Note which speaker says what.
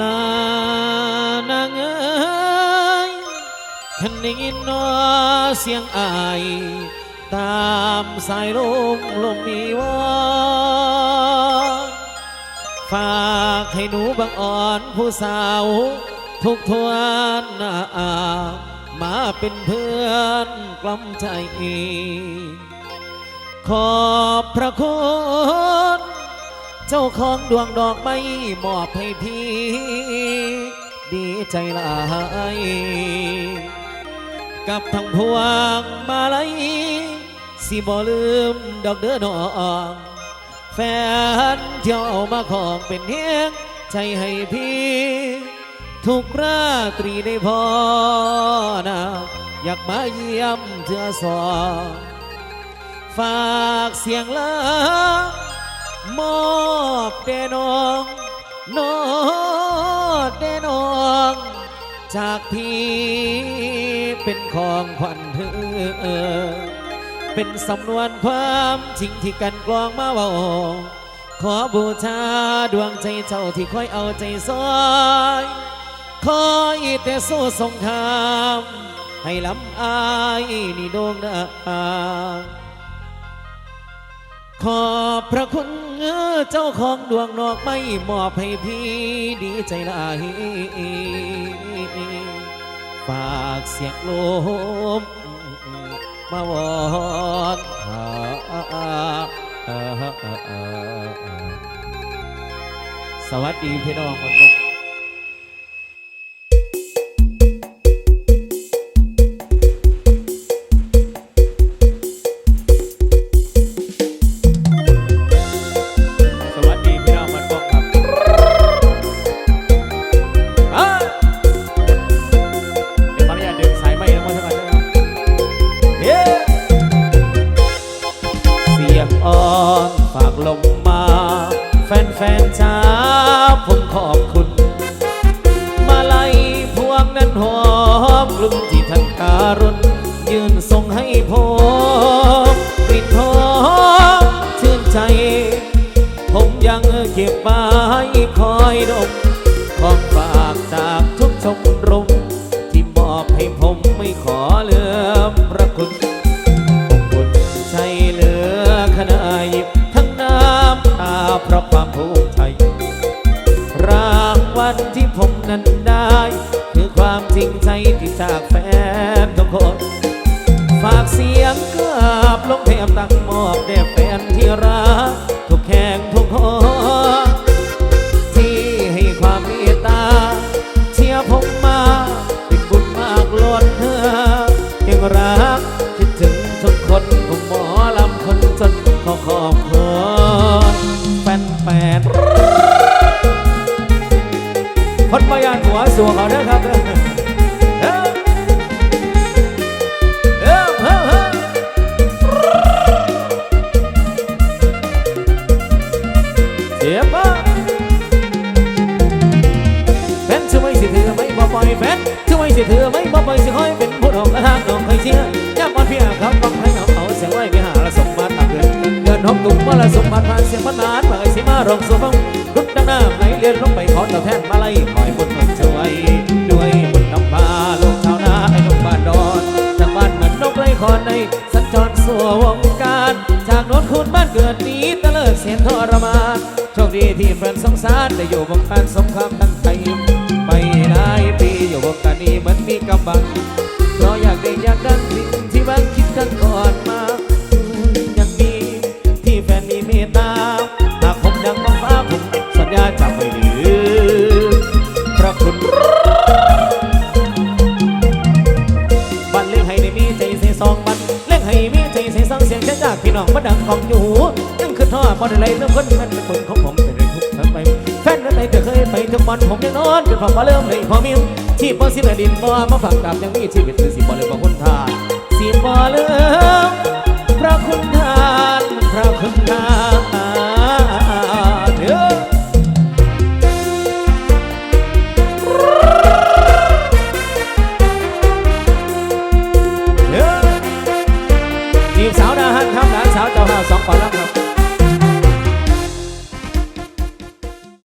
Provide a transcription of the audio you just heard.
Speaker 1: ลานางเอ้ยคันได้ยินเนอเสียงอาย ตามสายลมลมมีวอนฝากให้หนูบังอ่อนผู้สาว ทุกทวนอามาเป็นเพื่อนกล่อมใจขอบพระคุณ จ้าของดวงดอกไม้มอบให้พี่ ดีใจหลายกับทั้งพวงมาลัยสิบ่ลืมดอกเด้อน้องแฟนเที่ยวเอามาของเป็นเฮียงใจให้พี่ ทุกราตรีได้พอนะอยากมาเยี่ยมเธอสองฝากเสียงลา มอบแด่น้องน้อแด่น้อง จากพี่เป็นของขวัญเธอ เป็นสำนวนความจริงที่กันกลองมาเว่าขอบูชาดวงใจเจ้าที่คอยเอาใจซอยคอยแต่สู้สงครามให้ลำอายนี่โด่งดัง ขอบพระคุณเจ้าของดวงนอกไม่มอบให้พี่ดีใจลายฝากเสียงลมมาวอนสวัสดีพี่น้องคน อ่อนฝากลมมา แฟนๆจ้าผมขอบคุณ มาลัยพวงนั้นหอมกลุ่มที่ท่านการุณยืนส่งให้ผมกลิ่นหอมชื่นใจ ผมยังเก็บไว้คอยดมของายคือความจริงใจที่จากแฟนทุกคน ฝากเสียงกราบลงเทพตั้งมอบแด่แฟนที่รักทุกแข่งทุกคนที่ให้ความเมตตา เชียร์ผมมาเป็นบุญมากล้นเธอยังรัก ๆคนพยานหัวสัวเขาเด้อครับเด้อเด้อเอ้าเอ้าเอ้าเสียบ้าแฟนช่วยสิเธอไม่บ่ปล่อยแฟนช่วยสิเธอไม่บ่ปล่อยสิคอยเป็นผู้ดอกกระทางน้องคอยเชียร์ย่ำวันเพียครับฟังให้น้องเอาเสียงไว้ไปหาละสมบัติตักเงินเดินหกตุ้มว่าละสมบัติผ่านเสียงพันนานมาไอ้สิมาร้องสูฟังรุดดังน้ำ เดินลงไปขอตอบแทนมาไล่คอยบุญมันช่วย ด้วยบุญน้ำพาลูกชาวนาไอ้ลูกบ้านดอนจากบ้านเหมือนนกไร้คอนในสัญจรสู่วงการจากโน้นคุณบ้านเกิดนี้ตะเลิดเสียนทรมานโชคดีที่เป็นสงสารได้อยู่วงการสมความตั้งใจ สองบันเล่งให้มีใจใส่ซองเสียงจากจากพี่น้องมาดังของอยู่ยังคือท่อดบอลอะไรเรื่องคนมันเป็นคนของผมเป็นเรื่องทุกข์ทั้งไปแฟนนั้นไหนก็เคยไปทุกวันผมยังนอนจนพอมาเริ่มเลยพอมีที่พอสิบดินบ่มาฝังกับยังมีชีวิตคือสิบ่เลยบ่คนทาสิบ่เริ่ม sampan